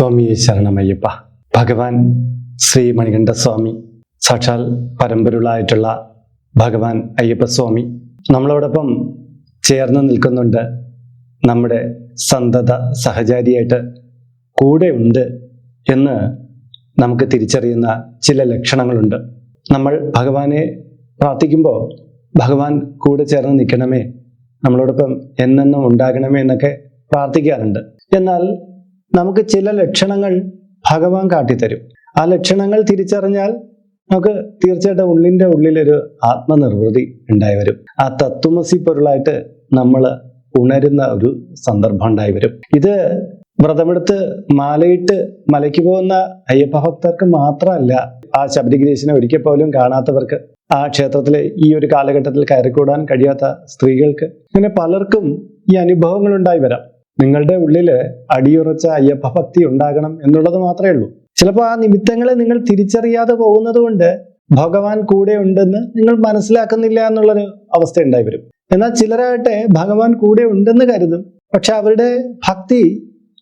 സ്വാമി ശരണമയ്യപ്പ. ഭഗവാൻ ശ്രീ മണികണ്ഠസ്വാമി സാക്ഷാൽ പരമ്പരുളായിട്ടുള്ള ഭഗവാൻ അയ്യപ്പസ്വാമി. നമ്മളോടൊപ്പം ചേർന്ന് നിൽക്കുന്നുണ്ട് നമ്മുടെ സന്തത സഹചാരിയായിട്ട് കൂടെ ഉണ്ട് എന്ന് നമുക്ക് തിരിച്ചറിയുന്ന ചില ലക്ഷണങ്ങളുണ്ട്. നമ്മൾ ഭഗവാനെ പ്രാർത്ഥിക്കുമ്പോൾ ഭഗവാൻ കൂടെ ചേർന്ന് നിൽക്കണമേ നമ്മളോടൊപ്പം എന്നെന്നും ഉണ്ടാകണമേ എന്നൊക്കെ പ്രാർത്ഥിക്കാറുണ്ട്. എന്നാൽ നമുക്ക് ചില ലക്ഷണങ്ങൾ ഭഗവാൻ കാട്ടിത്തരും. ആ ലക്ഷണങ്ങൾ തിരിച്ചറിഞ്ഞാൽ നമുക്ക് തീർച്ചയായിട്ടും ഉള്ളിന്റെ ഉള്ളിലൊരു ആത്മനിർവൃതി ഉണ്ടായി വരും. ആ തത്വമസി പൊരുളായിട്ട് നമ്മൾ ഉണരുന്ന ഒരു സന്ദർഭം ഉണ്ടായി വരും. ഇത് വ്രതമെടുത്ത് മാലയിട്ട് മലയ്ക്ക് പോകുന്ന അയ്യപ്പ ഭക്തർക്ക് മാത്രമല്ല ആ ശബരിഗിരീശനെ ഒരിക്കൽ പോലും കാണാത്തവർക്ക് ആ ക്ഷേത്രത്തിലെ ഈ ഒരു കാലഘട്ടത്തിൽ കയറിക്കൂടാൻ കഴിയാത്ത സ്ത്രീകൾക്ക് ഇങ്ങനെ പലർക്കും ഈ അനുഭവങ്ങൾ ഉണ്ടായി വരാം. നിങ്ങളുടെ ഉള്ളിൽ അടിയുറച്ച അയ്യപ്പ ഭക്തി ഉണ്ടാകണം എന്നുള്ളത് മാത്രമേ ഉള്ളൂ. ചിലപ്പോൾ ആ നിമിത്തങ്ങളെ നിങ്ങൾ തിരിച്ചറിയാതെ പോകുന്നത് കൊണ്ട് ഭഗവാൻ കൂടെ ഉണ്ടെന്ന് നിങ്ങൾ മനസ്സിലാക്കുന്നില്ല എന്നുള്ളൊരു അവസ്ഥ ഉണ്ടായി വരും. എന്നാൽ ചിലരാകട്ടെ ഭഗവാൻ കൂടെ ഉണ്ടെന്ന് കരുതും പക്ഷെ അവരുടെ ഭക്തി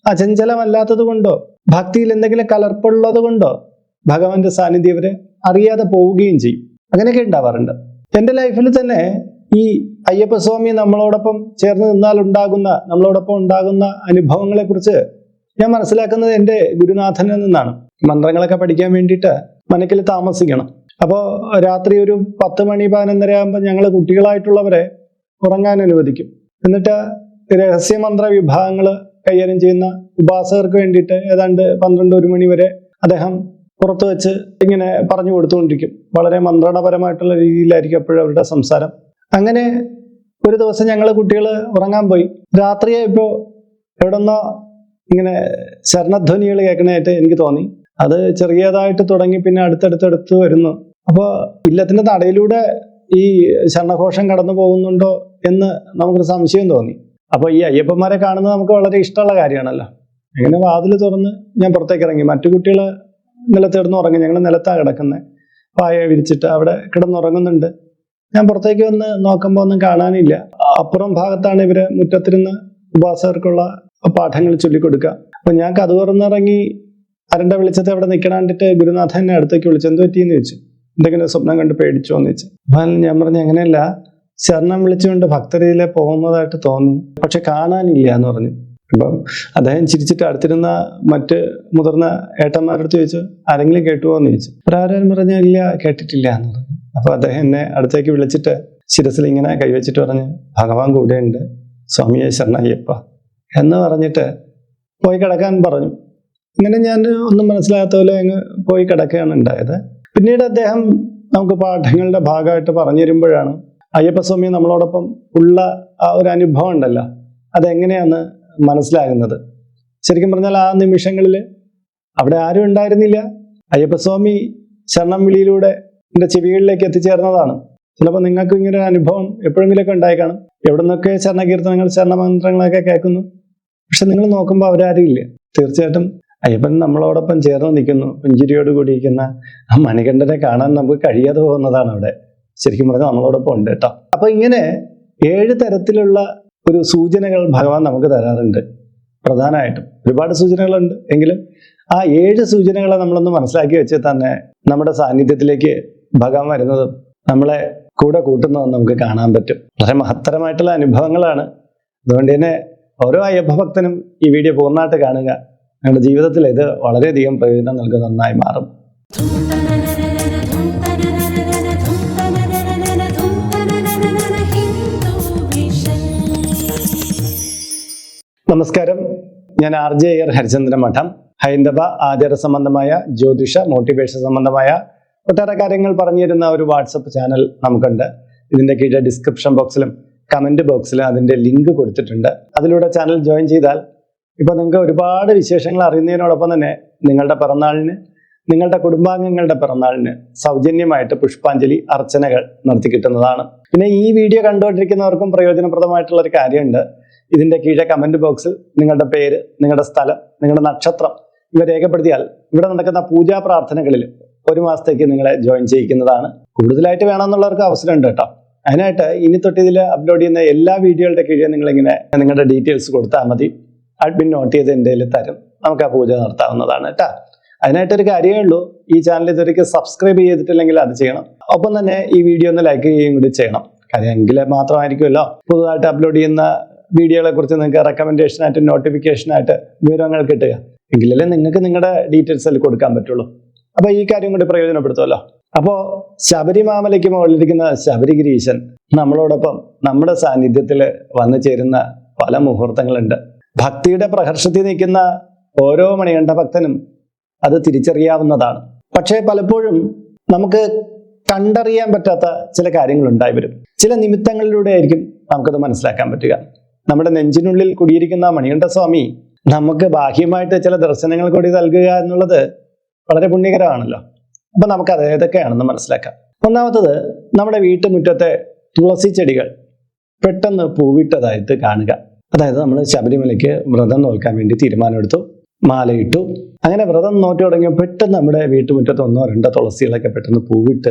അചഞ്ചലമല്ലാത്തത് കൊണ്ടോ ഭക്തിയിൽ എന്തെങ്കിലും കലർപ്പുള്ളത് കൊണ്ടോ ഭഗവാന്റെ സാന്നിധ്യം അവർ അറിയാതെ പോവുകയും ചെയ്യും. അങ്ങനെയൊക്കെ ഉണ്ടാവാറുണ്ട്. എന്റെ ലൈഫിൽ തന്നെ ഈ അയ്യപ്പസ്വാമി നമ്മളോടൊപ്പം ചേർന്ന് നിന്നാൽ ഉണ്ടാകുന്ന നമ്മളോടൊപ്പം ഉണ്ടാകുന്ന അനുഭവങ്ങളെക്കുറിച്ച് ഞാൻ മനസ്സിലാക്കുന്നത് എന്റെ ഗുരുനാഥനിൽ നിന്നാണ്. മന്ത്രങ്ങളൊക്കെ പഠിക്കാൻ വേണ്ടിയിട്ട് മനക്കിൽ താമസിക്കണം. അപ്പോൾ രാത്രി ഒരു പത്ത് മണി പതിനൊന്നര ആകുമ്പോൾ ഞങ്ങൾ കുട്ടികളായിട്ടുള്ളവരെ ഉറങ്ങാൻ അനുവദിക്കും. എന്നിട്ട് രഹസ്യമന്ത്ര വിഭാഗങ്ങൾ കൈകാര്യം ചെയ്യുന്ന ഉപാസകർക്ക് വേണ്ടിയിട്ട് ഏതാണ്ട് പന്ത്രണ്ട് ഒരു മണി വരെ അദ്ദേഹം പുറത്ത് വെച്ച് ഇങ്ങനെ പറഞ്ഞു കൊടുത്തുകൊണ്ടിരിക്കും. വളരെ മന്ത്രണപരമായിട്ടുള്ള രീതിയിലായിരിക്കും എപ്പോഴും അവരുടെ സംസാരം. അങ്ങനെ ഒരു ദിവസം ഞങ്ങൾ കുട്ടികൾ ഉറങ്ങാൻ പോയി. രാത്രിയായപ്പോൾ എവിടെന്നോ ഇങ്ങനെ ശരണധ്വനികൾ കേൾക്കണതായിട്ട് എനിക്ക് തോന്നി. അത് ചെറിയതായിട്ട് തുടങ്ങി പിന്നെ അടുത്തടുത്തടുത്ത് വരുന്നു. അപ്പോൾ ഇല്ലത്തിന്റെ നടയിലൂടെ ഈ ശരണഘോഷം കടന്നു പോകുന്നുണ്ടോ എന്ന് നമുക്കൊരു സംശയം തോന്നി. അപ്പോൾ ഈ അയ്യപ്പന്മാരെ കാണുന്നത് നമുക്ക് വളരെ ഇഷ്ടമുള്ള കാര്യമാണല്ലോ. അങ്ങനെ വാതിൽ തുറന്ന് ഞാൻ പുറത്തേക്ക് ഇറങ്ങി. മറ്റു കുട്ടികൾ നിലത്തിടന്ന് ഉറങ്ങി. ഞങ്ങൾ നിലത്താണ് കിടക്കുന്നത് പായ വിരിച്ചിട്ട് അവിടെ കിടന്നുറങ്ങുന്നുണ്ട് ഞാൻ പുറത്തേക്ക് വന്ന് നോക്കുമ്പോൾ ഒന്നും കാണാനില്ല. അപ്പുറം ഭാഗത്താണ് ഇവർ മുറ്റത്തിരുന്ന് ഉപാസകർക്കുള്ള പാഠങ്ങൾ ചൊല്ലിക്കൊടുക്കുക. അപ്പൊ ഞാൻ കഥ തുറന്നിറങ്ങി അരണ്ട വെളിച്ചത്തെ അവിടെ നിൽക്കണാണ്ടിട്ട് ഗുരുനാഥൻ എന്നെ അടുത്തേക്ക് വിളിച്ചു. എന്ത് പറ്റിയെന്ന് ചോദിച്ചു. എന്തെങ്കിലും സ്വപ്നം കണ്ട് പേടിച്ചോന്ന് ചോദിച്ചു. അപ്പം ഞാൻ പറഞ്ഞു അങ്ങനെയല്ല. ശരണം വിളിച്ചുകൊണ്ട് ഭക്തരയിലെ പോകുന്നതായിട്ട് തോന്നി. പക്ഷെ കാണാനില്ല എന്ന് പറഞ്ഞു. അപ്പം അദ്ദേഹം ചിരിച്ചിട്ട് അടുത്തിരുന്ന മറ്റ് മുതിർന്ന ഏട്ടന്മാരുടെ ചോദിച്ചു ആരെങ്കിലും കേട്ടുവോ? എന്ന് ചോദിച്ചു. ഒരാരും പറഞ്ഞ ഇല്ല കേട്ടിട്ടില്ല എന്ന് പറഞ്ഞു. അപ്പൊ അദ്ദേഹം എന്നെ അടുത്തേക്ക് വിളിച്ചിട്ട് ശിരസിൽ ഇങ്ങനെ കൈവച്ചിട്ട് പറഞ്ഞ് ഭഗവാൻ കൂടെയുണ്ട് സ്വാമിയെ ശരണയ്യപ്പ എന്ന് പറഞ്ഞിട്ട് പോയി കിടക്കാൻ പറഞ്ഞു. ഇങ്ങനെ ഞാൻ ഒന്നും മനസ്സിലാകാത്ത പോലെ അങ്ങ് പോയി കിടക്കുകയാണ് ഉണ്ടായത്. പിന്നീട് അദ്ദേഹം നമുക്ക് പാഠങ്ങളുടെ ഭാഗമായിട്ട് പറഞ്ഞു തരുമ്പോഴാണ് അയ്യപ്പസ്വാമി നമ്മളോടൊപ്പം ഉള്ള ആ ഒരു അനുഭവം ഉണ്ടല്ലോ അതെങ്ങനെയാന്ന് മനസ്സിലാകുന്നത്. ശരിക്കും പറഞ്ഞാൽ ആ നിമിഷങ്ങളിൽ അവിടെ ആരും ഉണ്ടായിരുന്നില്ല. അയ്യപ്പസ്വാമി ശരണം വിളിയിലൂടെ എന്റെ ചെവികളിലേക്ക് എത്തിച്ചേർന്നതാണ്. ചിലപ്പോൾ നിങ്ങൾക്ക് ഇങ്ങനെ ഒരു അനുഭവം എപ്പോഴെങ്കിലുമൊക്കെ ഉണ്ടായി കാണും എവിടെ നിന്നൊക്കെ ചരണകീർത്തനങ്ങൾ ചരണമന്ത്രങ്ങളൊക്കെ കേൾക്കുന്നു. പക്ഷെ നിങ്ങൾ നോക്കുമ്പോൾ അവരാരും ഇല്ല. തീർച്ചയായിട്ടും അയ്യപ്പൻ നമ്മളോടൊപ്പം ചേർന്ന് നിൽക്കുന്നു. പുഞ്ചിരിയോട് കൂടിയിരിക്കുന്ന ആ മണികണ്ഠനെ കാണാൻ നമുക്ക് കഴിയാതെ പോകുന്നതാണ് അവിടെ. ശരിക്കും പറഞ്ഞാൽ നമ്മളോടൊപ്പം ഉണ്ട് കേട്ടോ. അപ്പൊ ഇങ്ങനെ ഏഴ് തരത്തിലുള്ള ഒരു സൂചനകൾ ഭഗവാൻ നമുക്ക് തരാറുണ്ട്. പ്രധാനമായിട്ടും ഒരുപാട് സൂചനകളുണ്ട്. എങ്കിലും ആ ഏഴ് സൂചനകളെ നമ്മളൊന്ന് മനസ്സിലാക്കി വെച്ച് തന്നെ നമ്മുടെ സാന്നിധ്യത്തിലേക്ക് ഭഗവാൻ വരുന്നതും നമ്മളെ കൂടെ കൂട്ടുന്നതും നമുക്ക് കാണാൻ പറ്റും. വളരെ മഹത്തരമായിട്ടുള്ള അനുഭവങ്ങളാണ്. അതുകൊണ്ട് തന്നെ ഓരോ അയ്യപ്പ ഭക്തനും ഈ വീഡിയോ പൂർണമായിട്ട് കാണുക. നിങ്ങളുടെ ജീവിതത്തിൽ ഇത് വളരെയധികം പ്രയോജനം നൽകുന്ന നന്നായി മാറും. നമസ്കാരം. ഞാൻ ആർ ജെ എയർ ഹരിചന്ദ്ര മഠം. ഹൈന്ദവ ആചാര സംബന്ധമായ ജ്യോതിഷ മോട്ടിവേഷൻ സംബന്ധമായ ഒട്ടേറെ കാര്യങ്ങൾ പറഞ്ഞു തരുന്ന ഒരു വാട്സപ്പ് ചാനൽ നമുക്കുണ്ട്. ഇതിന്റെ കീഴിലെ ഡിസ്ക്രിപ്ഷൻ ബോക്സിലും കമന്റ് ബോക്സിലും അതിന്റെ ലിങ്ക് കൊടുത്തിട്ടുണ്ട്. അതിലൂടെ ചാനൽ ജോയിൻ ചെയ്താൽ ഇപ്പൊ നിങ്ങൾക്ക് ഒരുപാട് വിശേഷങ്ങൾ അറിയുന്നതിനോടൊപ്പം തന്നെ നിങ്ങളുടെ പിറന്നാളിന് നിങ്ങളുടെ കുടുംബാംഗങ്ങളുടെ പിറന്നാളിന് സൗജന്യമായിട്ട് പുഷ്പാഞ്ജലി അർച്ചനകൾ നടത്തി കിട്ടുന്നതാണ്. പിന്നെ ഈ വീഡിയോ കണ്ടുകൊണ്ടിരിക്കുന്നവർക്കും പ്രയോജനപ്രദമായിട്ടുള്ള ഒരു കാര്യമുണ്ട്. ഇതിന്റെ കീഴെ കമന്റ് ബോക്സിൽ നിങ്ങളുടെ പേര് നിങ്ങളുടെ സ്ഥലം നിങ്ങളുടെ നക്ഷത്രം ഇവ രേഖപ്പെടുത്തിയാൽ ഇവിടെ നടക്കുന്ന പൂജാ പ്രാർത്ഥനകളിൽ ഒരു മാസത്തേക്ക് നിങ്ങളെ ജോയിൻ ചെയ്യിക്കുന്നതാണ്. കൂടുതലായിട്ട് വേണമെന്നുള്ളവർക്ക് അവസരമുണ്ട് കേട്ടോ. അതിനായിട്ട് ഇനി തൊട്ട് ഇതിൽ അപ്ലോഡ് ചെയ്യുന്ന എല്ലാ വീഡിയോകളുടെ കീഴിൽ നിങ്ങളിങ്ങനെ നിങ്ങളുടെ ഡീറ്റെയിൽസ് കൊടുത്താൽ മതി. അഡ്മിൻ നോട്ട് ചെയ്ത് എന്തെങ്കിലും തരും. നമുക്ക് ആ പൂജ നടത്താവുന്നതാണ് കേട്ടോ. അതിനായിട്ടൊരു കാര്യമേ ഉള്ളൂ. ഈ ചാനൽ ഇതുവരെയ്ക്ക് സബ്സ്ക്രൈബ് ചെയ്തിട്ടില്ലെങ്കിൽ അത് ചെയ്യണം. ഒപ്പം തന്നെ ഈ വീഡിയോ ഒന്ന് ലൈക്ക് ചെയ്യുകയും കൂടി ചെയ്യണം. കാര്യം എങ്കിൽ മാത്രമായിരിക്കുമല്ലോ. പുതുതായിട്ട് അപ്ലോഡ് ചെയ്യുന്ന വീഡിയോകളെ കുറിച്ച് നിങ്ങൾക്ക് റെക്കമെൻഡേഷൻ നോട്ടിഫിക്കേഷനായിട്ട് വിവരങ്ങൾ കിട്ടുക. എങ്കിലല്ലേ നിങ്ങൾക്ക് നിങ്ങളുടെ ഡീറ്റെയിൽസ് അതിൽ കൊടുക്കാൻ പറ്റുള്ളൂ. അപ്പൊ ഈ കാര്യം കൂടി പ്രയോജനപ്പെടുത്തുമല്ലോ. അപ്പോ ശബരിമാമലയ്ക്ക് മുകളിലിരിക്കുന്ന ശബരിഗിരീശൻ നമ്മളോടൊപ്പം നമ്മുടെ സാന്നിധ്യത്തിൽ വന്നു ചേരുന്ന പല മുഹൂർത്തങ്ങളുണ്ട്. ഭക്തിയുടെ പ്രഹർഷത്തിൽ നിൽക്കുന്ന ഓരോ മണികണ്ഠ ഭക്തനും അത് തിരിച്ചറിയാവുന്നതാണ്. പക്ഷേ പലപ്പോഴും നമുക്ക് കണ്ടറിയാൻ പറ്റാത്ത ചില കാര്യങ്ങൾ ഉണ്ടായി വരും. ചില നിമിത്തങ്ങളിലൂടെ ആയിരിക്കും നമുക്കത് മനസ്സിലാക്കാൻ പറ്റുക. നമ്മുടെ നെഞ്ചിനുള്ളിൽ കുടിയിരിക്കുന്ന മണികണ്ഠ സ്വാമി നമുക്ക് ബാഹ്യമായിട്ട് ചില ദർശനങ്ങൾ കൂടി നൽകുക എന്നുള്ളത് വളരെ പുണ്യകരമാണല്ലോ. അപ്പൊ നമുക്ക് അത് ഏതൊക്കെയാണെന്ന് മനസ്സിലാക്കാം. ഒന്നാമത്തത് നമ്മുടെ വീട്ടുമുറ്റത്തെ തുളസി ചെടികൾ പെട്ടെന്ന് പൂവിട്ടതായിട്ട് കാണുക. അതായത് നമ്മൾ ശബരിമലയ്ക്ക് വ്രതം നോക്കാൻ വേണ്ടി തീരുമാനമെടുത്തു മാലയിട്ടു. അങ്ങനെ വ്രതം നോക്കി തുടങ്ങിയ പെട്ടെന്ന് നമ്മുടെ വീട്ടുമുറ്റത്ത് ഒന്നോ രണ്ടോ തുളസികളൊക്കെ പെട്ടെന്ന് പൂവിട്ട്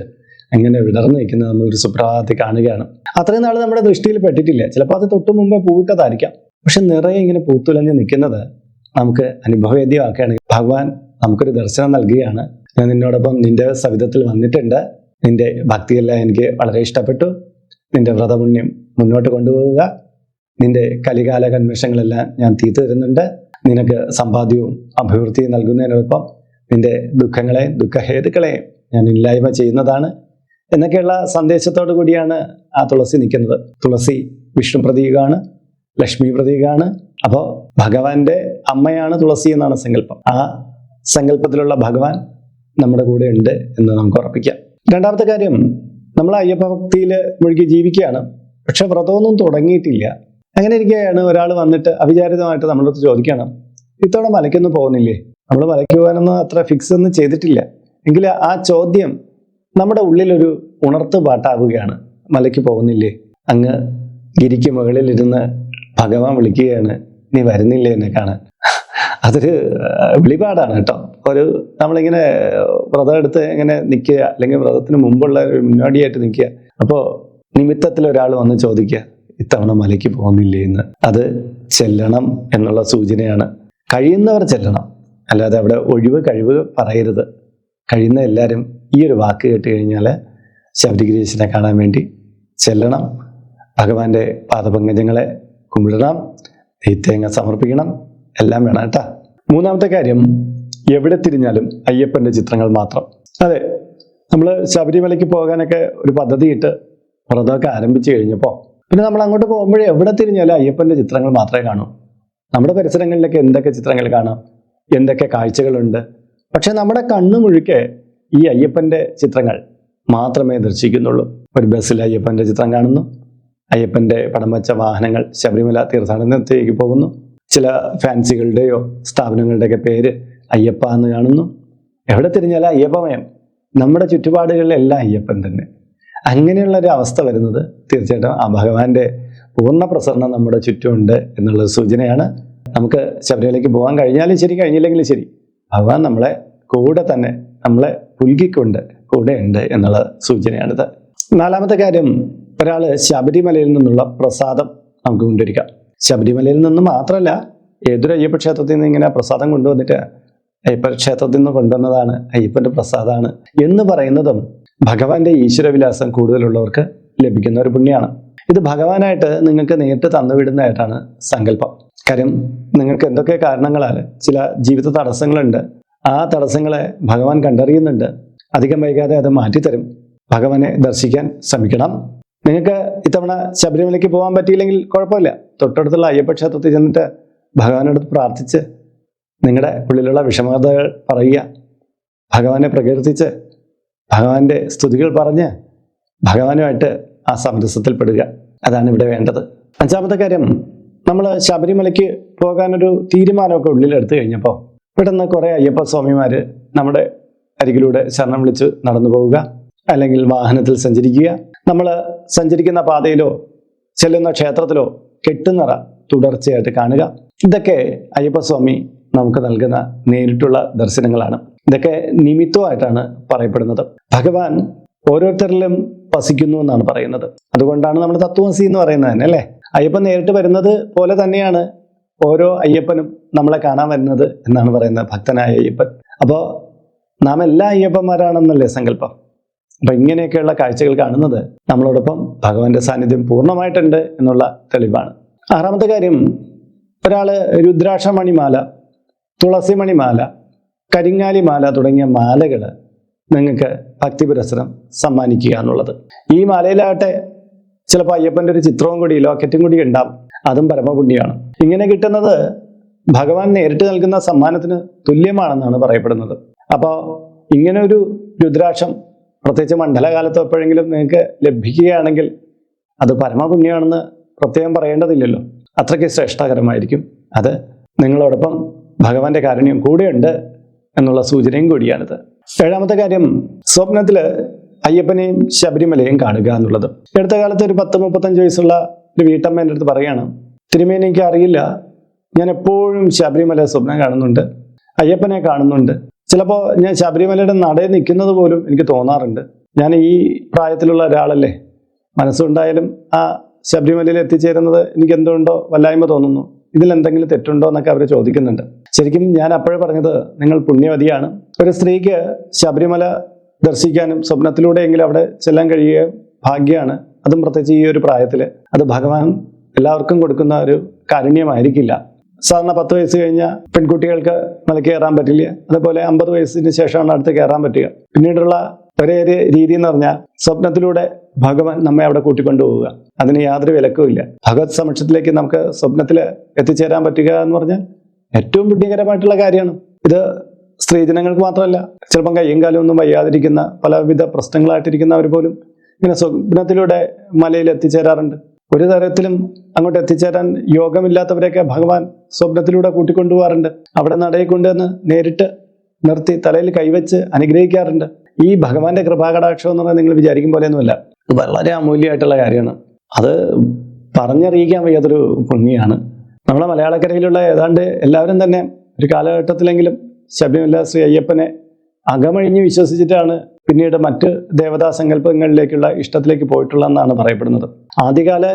അങ്ങനെ വിടർന്നു നിൽക്കുന്നത് നമ്മൾ ഒരു സുപ്രഭാതത്തിൽ കാണുകയാണ്. അത്രയും നാൾ നമ്മുടെ ദൃഷ്ടിയിൽ പെട്ടിട്ടില്ല. ചിലപ്പോൾ അത് തൊട്ട് മുമ്പേ പൂവിട്ടതായിരിക്കാം. പക്ഷെ നിറയെ ഇങ്ങനെ പൂത്തുലഞ്ഞ് നിൽക്കുന്നത് നമുക്ക് അനുഭവവേദ്യമാക്കുകയാണെങ്കിൽ ഭഗവാൻ നമുക്കൊരു ദർശനം നൽകുകയാണ്. ഞാൻ നിന്നോടൊപ്പം നിന്റെ സവിധത്തിൽ വന്നിട്ടുണ്ട്. നിന്റെ ഭക്തിയെല്ലാം എനിക്ക് വളരെ ഇഷ്ടപ്പെട്ടു. നിന്റെ വ്രതപുണ്യം മുന്നോട്ട് കൊണ്ടുപോവുക. നിന്റെ കലികാല കന്വേഷങ്ങളെല്ലാം ഞാൻ തീർത്തു തരുന്നുണ്ട്. നിനക്ക് സമ്പാദ്യവും അഭിവൃദ്ധിയും നൽകുന്നതിനോടൊപ്പം നിന്റെ ദുഃഖങ്ങളെ ദുഃഖഹേതുക്കളെയും ഞാൻ ഇല്ലായ്മ ചെയ്യുന്നതാണ്. എന്നൊക്കെയുള്ള സന്ദേശത്തോടു കൂടിയാണ് ആ തുളസി നിൽക്കുന്നത്. തുളസി വിഷ്ണു പ്രതീകമാണ് ലക്ഷ്മി പ്രതീകമാണ് അപ്പോൾ ഭഗവാന്റെ അമ്മയാണ് തുളസി എന്നാണ് സങ്കല്പം. ആ സങ്കല്പത്തിലുള്ള ഭഗവാൻ നമ്മുടെ കൂടെ ഉണ്ട് എന്ന് നമുക്ക് ഉറപ്പിക്കാം. രണ്ടാമത്തെ കാര്യം നമ്മൾ അയ്യപ്പ ഭക്തിയിൽ മുഴുകി ജീവിക്കുകയാണ്. പക്ഷെ വ്രതമൊന്നും തുടങ്ങിയിട്ടില്ല. അങ്ങനെ ഇരിക്കുകയാണ് ഒരാൾ വന്നിട്ട് അവിചാരിതമായിട്ട് നമ്മുടെ അടുത്ത് ചോദിക്കണം ഇത്തവണ മലയ്ക്കൊന്നും പോകുന്നില്ലേ? നമ്മൾ മലയ്ക്ക് പോകാനൊന്നും അത്ര ഫിക്സ് ഒന്നും ചെയ്തിട്ടില്ല. എങ്കിൽ ആ ചോദ്യം നമ്മുടെ ഉള്ളിലൊരു ഉണർത്ത് പാട്ടാവുകയാണ്. മലയ്ക്ക് പോകുന്നില്ലേ? അങ്ങ് ഗിരിക്ക് മുകളിലിരുന്ന് ഭഗവാൻ വിളിക്കുകയാണ്. നീ വരുന്നില്ലേ എന്നെ കാണാൻ? അതൊരു വെളിപാടാണ് കേട്ടോ. ഒരു നമ്മളിങ്ങനെ വ്രതം എടുത്ത് ഇങ്ങനെ നിൽക്കുക അല്ലെങ്കിൽ വ്രതത്തിന് മുമ്പുള്ള ഒരു മുന്നോടിയായിട്ട് നിൽക്കുക അപ്പോൾ നിമിത്തത്തിൽ ഒരാൾ വന്ന് ചോദിക്കുക ഇത്തവണ മലയ്ക്ക് പോകുന്നില്ലേ എന്ന്? അത് ചെല്ലണം എന്നുള്ള സൂചനയാണ്. കഴിയുന്നവർ ചെല്ലണം. അല്ലാതെ അവിടെ ഒഴിവ് കഴിവ് പറയരുത്. കഴിയുന്ന എല്ലാവരും ഈ ഒരു വാക്ക് കേട്ട് കഴിഞ്ഞാൽ ശബരിഗിരീശനെ കാണാൻ വേണ്ടി ചെല്ലണം. ഭഗവാന്റെ പാദപങ്കജങ്ങളെ കുമ്പിടണം. നെയ്ത്തേങ്ങ സമർപ്പിക്കണം. എല്ലാം വേണം കേട്ടാ. മൂന്നാമത്തെ കാര്യം എവിടെ തിരിഞ്ഞാലും അയ്യപ്പന്റെ ചിത്രങ്ങൾ മാത്രം. അതെ നമ്മൾ ശബരിമലയ്ക്ക് പോകാനൊക്കെ ഒരു പദ്ധതി ഇട്ട് വ്രതമൊക്കെ ആരംഭിച്ചു കഴിഞ്ഞപ്പോൾ പിന്നെ നമ്മൾ അങ്ങോട്ട് പോകുമ്പോഴേ എവിടെ തിരിഞ്ഞാലും അയ്യപ്പന്റെ ചിത്രങ്ങൾ മാത്രമേ കാണൂ. നമ്മുടെ പരിസരങ്ങളിലൊക്കെ എന്തൊക്കെ ചിത്രങ്ങൾ കാണാം? എന്തൊക്കെ കാഴ്ചകളുണ്ട്? പക്ഷെ നമ്മുടെ കണ്ണു മുഴുക്കെ ഈ അയ്യപ്പന്റെ ചിത്രങ്ങൾ മാത്രമേ ദർശിക്കുന്നുള്ളൂ. ഒരു ബസ്സിൽ അയ്യപ്പന്റെ ചിത്രം കാണുന്നു. അയ്യപ്പന്റെ പടം വാഹനങ്ങൾ ശബരിമല തീർത്ഥാടനത്തിലേക്ക് പോകുന്നു. ചില ഫാൻസികളുടെയോ സ്ഥാപനങ്ങളുടെയൊക്കെ പേര് അയ്യപ്പ എന്ന് കാണുന്നു. എവിടെ തിരിഞ്ഞാലും അയ്യപ്പമയം. നമ്മുടെ ചുറ്റുപാടുകളിലെല്ലാം അയ്യപ്പൻ തന്നെ. അങ്ങനെയുള്ള ഒരു അവസ്ഥ വരുന്നത് തീർച്ചയായിട്ടും ആ ഭഗവാന്റെ പൂർണ പ്രസരണം നമ്മുടെ ചുറ്റുമുണ്ട് എന്നുള്ള സൂചനയാണ്. നമുക്ക് ശബരിമലയ്ക്ക് പോകാൻ കഴിഞ്ഞാലും ശരി കഴിഞ്ഞില്ലെങ്കിലും ശരി. ഭഗവാൻ നമ്മളെ കൂടെ തന്നെ നമ്മളെ പുൽകിക്കൊണ്ട് കൂടെ ഉണ്ട് എന്നുള്ള സൂചനയാണിത്. നാലാമത്തെ കാര്യം ഒരാൾ ശബരിമലയിൽ നിന്നുള്ള പ്രസാദം നമുക്ക് കൊണ്ടിരിക്കാം ശബരിമലയിൽ നിന്ന് മാത്രമല്ല ഏതൊരു അയ്യപ്പ ക്ഷേത്രത്തിൽ നിന്ന് ഇങ്ങനെ പ്രസാദം കൊണ്ടുവന്നിട്ട് അയ്യപ്പ ക്ഷേത്രത്തിൽ നിന്ന് കൊണ്ടുവന്നതാണ് അയ്യപ്പന്റെ പ്രസാദമാണ് എന്ന് പറയുന്നതും ഭഗവാന്റെ ഈശ്വരവിലാസം കൂടുതലുള്ളവർക്ക് ലഭിക്കുന്ന ഒരു പുണ്യമാണ് ഇത് ഭഗവാനായിട്ട് നിങ്ങൾക്ക് നേരിട്ട് തന്നുവിടുന്നതായിട്ടാണ് സങ്കല്പം. കാര്യം നിങ്ങൾക്ക് എന്തൊക്കെ കാരണങ്ങളാൽ ചില ജീവിത തടസ്സങ്ങളുണ്ട് ആ തടസ്സങ്ങളെ ഭഗവാൻ കണ്ടറിയുന്നുണ്ട്. അധികം വൈകാതെ അത് മാറ്റിത്തരും. ഭഗവാനെ ദർശിക്കാൻ ശ്രമിക്കണം. നിങ്ങൾക്ക് ഇത്തവണ ശബരിമലയ്ക്ക് പോകാൻ പറ്റിയില്ലെങ്കിൽ കുഴപ്പമില്ല. തൊട്ടടുത്തുള്ള അയ്യപ്പ ക്ഷേത്രത്തിൽ ചെന്നിട്ട് ഭഗവാനടുത്ത് പ്രാർത്ഥിച്ച് നിങ്ങളുടെ ഉള്ളിലുള്ള വിഷമതകൾ പറയുക. ഭഗവാനെ പ്രകീർത്തിച്ച് ഭഗവാന്റെ സ്തുതികൾ പറഞ്ഞ് ഭഗവാനുമായിട്ട് ആ സമരസത്തിൽപ്പെടുക. അതാണ് ഇവിടെ വേണ്ടത്. അഞ്ചാമത്തെ കാര്യം നമ്മൾ ശബരിമലയ്ക്ക് പോകാനൊരു തീരുമാനമൊക്കെ ഉള്ളിലെടുത്തു കഴിഞ്ഞപ്പോൾ പെട്ടെന്ന് കുറേ അയ്യപ്പ സ്വാമിമാര് നമ്മുടെ അരികിലൂടെ ശരണം വിളിച്ച് നടന്നു പോവുക അല്ലെങ്കിൽ വാഹനത്തിൽ സഞ്ചരിക്കുക. നമ്മൾ സഞ്ചരിക്കുന്ന പാതയിലോ ചെല്ലുന്ന ക്ഷേത്രത്തിലോ കെട്ടുനിറ തുടർച്ചയായിട്ട് കാണുക. ഇതൊക്കെ അയ്യപ്പസ്വാമി നമുക്ക് നൽകുന്ന നേരിട്ടുള്ള ദർശനങ്ങളാണ്. ഇതൊക്കെ നിമിത്തമായിട്ടാണ് പറയപ്പെടുന്നത്. ഭഗവാൻ ഓരോരുത്തരിലും വസിക്കുന്നു എന്നാണ് പറയുന്നത്. അതുകൊണ്ടാണ് നമ്മൾ തത്വമസി എന്ന് പറയുന്നത് തന്നെ അല്ലേ? അയ്യപ്പൻ നേരിട്ട് വരുന്നത് പോലെ തന്നെയാണ് ഓരോ അയ്യപ്പനും നമ്മളെ കാണാൻ വരുന്നത് എന്നാണ് പറയുന്നത് ഭക്തനായ അയ്യപ്പൻ. അപ്പോൾ നാം എല്ലാ അയ്യപ്പന്മാരാണെന്നല്ലേ സങ്കല്പം? അപ്പൊ ഇങ്ങനെയൊക്കെയുള്ള കാഴ്ചകൾ കാണുന്നത് നമ്മളോടൊപ്പം ഭഗവാന്റെ സാന്നിധ്യം പൂർണമായിട്ടുണ്ട് എന്നുള്ള തെളിവാണ്. ആറാമത്തെ കാര്യം ഒരാൾ മണിമാല തുളസിമണിമാല കരിങ്ങാലിമാല തുടങ്ങിയ മാലകൾ നിങ്ങൾക്ക് ഭക്തി പുരസ്സരം സമ്മാനിക്കുക എന്നുള്ളത്. ഈ മാലയിലാകട്ടെ ചിലപ്പോൾ അയ്യപ്പന്റെ ഒരു ചിത്രവും കൂടി ലോക്കറ്റും കൂടി ഉണ്ടാവും. അതും പരമപുണ്യമാണ് ഇങ്ങനെ കിട്ടുന്നത് ഭഗവാൻ നേരിട്ട് നൽകുന്ന സമ്മാനത്തിന് തുല്യമാണെന്നാണ് പറയപ്പെടുന്നത്. അപ്പോൾ ഇങ്ങനെ ഒരു രുദ്രാക്ഷം പ്രത്യേകിച്ച് മണ്ഡലകാലത്തോ എപ്പോഴെങ്കിലും നിങ്ങൾക്ക് ലഭിക്കുകയാണെങ്കിൽ അത് പരമപുണ്യമാണെന്ന് പ്രത്യേകം പറയേണ്ടതില്ലല്ലോ. അത്രയ്ക്ക് ശ്രേഷ്ഠകരമായിരിക്കും. അത് നിങ്ങളോടൊപ്പം ഭഗവാന്റെ കാരുണ്യം കൂടെയുണ്ട് എന്നുള്ള സൂചനയും കൂടിയാണിത്. ഏഴാമത്തെ കാര്യം സ്വപ്നത്തിൽ അയ്യപ്പനെയും ശബരിമലയും കാണുക എന്നുള്ളത്. അടുത്ത കാലത്ത് ഒരു പത്ത് മുപ്പത്തഞ്ച് വയസ്സുള്ള ഒരു വീട്ടമ്മേന്റെ അടുത്ത് പറയാണ് തിരുമേനി എനിക്ക് അറിയില്ല ഞാൻ എപ്പോഴും ശബരിമല സ്വപ്നം കാണുന്നുണ്ട്. അയ്യപ്പനെ കാണുന്നുണ്ട്. ചിലപ്പോൾ ഞാൻ ശബരിമലയുടെ നടയിൽ നിൽക്കുന്നത് പോലും എനിക്ക് തോന്നാറുണ്ട്. ഞാൻ ഈ പ്രായത്തിലുള്ള ഒരാളല്ലേ? മനസ്സുണ്ടായാലും ആ ശബരിമലയിൽ എത്തിച്ചേരുന്നത് എനിക്ക് എന്തുകൊണ്ടോ വല്ലായ്മ തോന്നുന്നു. ഇതിൽ എന്തെങ്കിലും തെറ്റുണ്ടോ എന്നൊക്കെ അവർ ചോദിക്കുന്നുണ്ട്. ശരിക്കും ഞാൻ അപ്പോഴേ പറഞ്ഞത് നിങ്ങൾ പുണ്യവതിയാണ്. ഒരു സ്ത്രീക്ക് ശബരിമല ദർശിക്കാനും സ്വപ്നത്തിലൂടെയെങ്കിലും അവിടെ ചെല്ലാൻ കഴിയുക ഭാഗ്യമാണ്. അതും പ്രത്യേകിച്ച് ഈ ഒരു പ്രായത്തിൽ അത് ഭഗവാൻ എല്ലാവർക്കും കൊടുക്കുന്ന ഒരു കാരുണ്യമായിരിക്കില്ല. സാധാരണ പത്ത് വയസ്സ് കഴിഞ്ഞ പെൺകുട്ടികൾക്ക് മലക്ക് കയറാൻ പറ്റില്ല. അതുപോലെ അമ്പത് വയസ്സിന് ശേഷമാണ് അടുത്ത് കയറാൻ പറ്റുക. പിന്നീടുള്ള ഒരേ ഒരു രീതി എന്ന് പറഞ്ഞാൽ സ്വപ്നത്തിലൂടെ ഭഗവാൻ നമ്മെ അവിടെ കൂട്ടിക്കൊണ്ടുപോവുക. അതിന് യാതൊരു വിലക്കുമില്ല ഭഗവത് സമക്ഷത്തിലേക്ക് നമുക്ക് സ്വപ്നത്തിൽ എത്തിച്ചേരാൻ പറ്റുക എന്ന് പറഞ്ഞാൽ ഏറ്റവും പുണ്യകരമായിട്ടുള്ള കാര്യമാണ്. ഇത് സ്ത്രീജനങ്ങൾക്ക് മാത്രമല്ല ചിലപ്പം കയ്യും കാലം ഒന്നും വയ്യാതിരിക്കുന്ന പലവിധ പ്രശ്നങ്ങളായിട്ടിരിക്കുന്നവർ പോലും ഇങ്ങനെ സ്വപ്നത്തിലൂടെ മലയിൽ എത്തിച്ചേരാറുണ്ട്. ഒരു തരത്തിലും അങ്ങോട്ട് എത്തിച്ചേരാൻ യോഗമില്ലാത്തവരെയൊക്കെ ഭഗവാൻ സ്വപ്നത്തിലൂടെ കൂട്ടിക്കൊണ്ടുപോകാറുണ്ട്. അവിടെ നടയിൽ കൊണ്ടുവന്ന് നേരിട്ട് നിർത്തി തലയിൽ കൈവച്ച് അനുഗ്രഹിക്കാറുണ്ട്. ഈ ഭഗവാന്റെ കൃപാകടാക്ഷം എന്ന് പറഞ്ഞാൽ നിങ്ങൾ വിചാരിക്കും പോലെയൊന്നുമല്ല. വളരെ അമൂല്യമായിട്ടുള്ള കാര്യമാണ്. അത് പറഞ്ഞറിയിക്കാൻ വയ്യാത്തൊരു പുണ്യാണ് നമ്മുടെ മലയാളക്കരയിലുള്ള ഏതാണ്ട് എല്ലാവരും തന്നെ ഒരു കാലഘട്ടത്തിലെങ്കിലും ശബരിമല ശ്രീ അയ്യപ്പനെ അകമഴിഞ്ഞ് വിശ്വസിച്ചിട്ടാണ് പിന്നീട് മറ്റ് ദേവതാ സങ്കല്പങ്ങളിലേക്കുള്ള ഇഷ്ടത്തിലേക്ക് പോയിട്ടുള്ളതെന്നാണ് പറയപ്പെടുന്നത്. ആദ്യകാല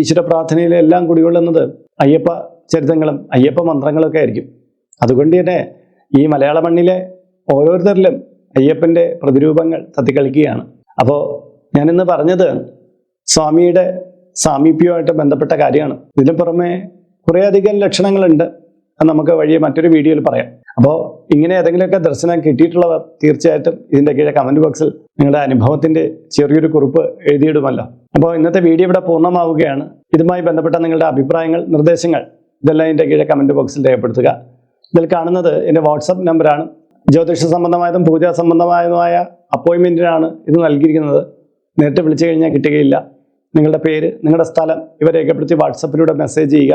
ഈശ്വര പ്രാർത്ഥനയിലെല്ലാം കുടികൊള്ളുന്നത് അയ്യപ്പ ചരിതങ്ങളും അയ്യപ്പ മന്ത്രങ്ങളൊക്കെ ആയിരിക്കും. അതുകൊണ്ട് തന്നെ ഈ മലയാള മണ്ണിലെ ഓരോരുത്തരിലും അയ്യപ്പന്റെ പ്രതിരൂപങ്ങൾ തത്തിക്കളിക്കുകയാണ്. അപ്പോൾ ഞാനിന്ന് പറഞ്ഞത് സ്വാമിയുടെ സാമീപ്യവുമായിട്ട് ബന്ധപ്പെട്ട കാര്യമാണ്. ഇതിന് പുറമെ കുറേയധികം ലക്ഷണങ്ങളുണ്ട്. നമുക്ക് വഴിയെ മറ്റൊരു വീഡിയോയിൽ പറയാം. അപ്പോൾ ഇങ്ങനെ ഏതെങ്കിലുമൊക്കെ ദർശനം കിട്ടിയിട്ടുള്ളവർ തീർച്ചയായിട്ടും ഇതിന്റെ കീഴെ കമന്റ് ബോക്സിൽ നിങ്ങളുടെ അനുഭവത്തിന്റെ ചെറിയൊരു കുറിപ്പ് എഴുതിയിടുമല്ലോ. അപ്പോൾ ഇന്നത്തെ വീഡിയോ ഇവിടെ പൂർണമാവുകയാണ്. ഇതുമായി ബന്ധപ്പെട്ട നിങ്ങളുടെ അഭിപ്രായങ്ങൾ നിർദ്ദേശങ്ങൾ ഇതെല്ലാം ഇതിന്റെ കീഴെ കമന്റ് ബോക്സിൽ രേഖപ്പെടുത്തുക. ഇതിൽ കാണുന്നത് എന്റെ വാട്സപ്പ് നമ്പറാണ് ജ്യോതിഷ സംബന്ധമായതും പൂജാ സംബന്ധമായതുമായ അപ്പോയിൻമെന്റിനാണ് ഇത് നൽകിയിരിക്കുന്നത്. നേരിട്ട് വിളിച്ചു കഴിഞ്ഞാൽ കിട്ടുകയില്ല. നിങ്ങളുടെ പേര് നിങ്ങളുടെ സ്ഥലം ഇവ രേഖപ്പെടുത്തി വാട്സപ്പിലൂടെ മെസ്സേജ് ചെയ്യുക.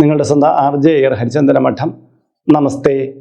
നിങ്ങളുടെ സ്വന്തം ആർ ജെ എയർ ഹരിചന്ദന മഠം. നമസ്തേ.